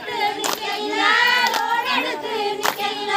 அடுத்து நிக்கல ரோடு அடுத்து நிக்கல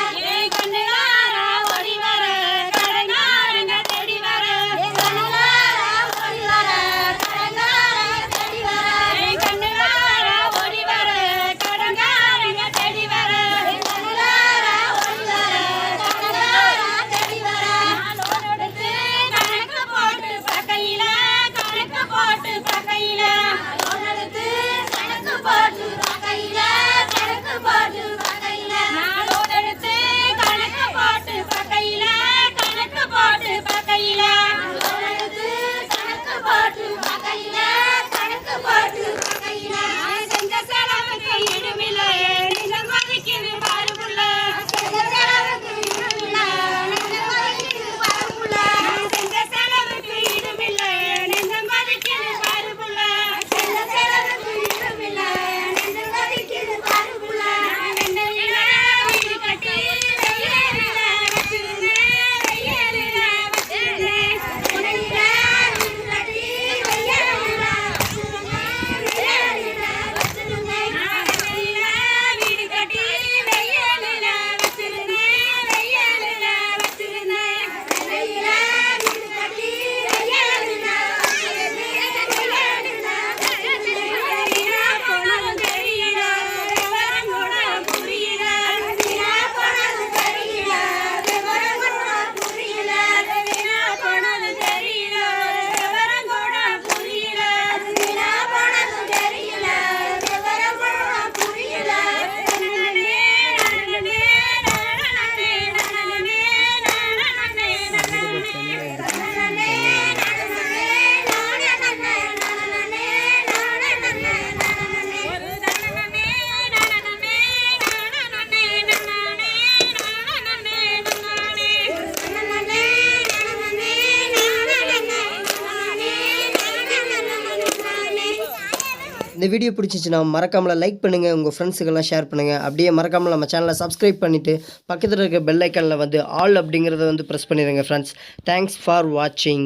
இந்த வீடியோ பிடிச்சிச்சுன்னா மறக்காமல் லைக் பண்ணுங்கள் உங்கள் ஃப்ரெண்ட்ஸுக்கெல்லாம் ஷேர் பண்ணுங்கள் அப்படியே மறக்காமல் நம்ம சேனலை சப்ஸ்கிரைப் பண்ணிவிட்டு பக்கத்தில் இருக்க பெல் வந்து ஆல் அப்படிங்கிறத வந்து ப்ரெஸ் பண்ணிடுங்க ஃப்ரெண்ட்ஸ் தேங்க்ஸ் ஃபார் வாட்சிங்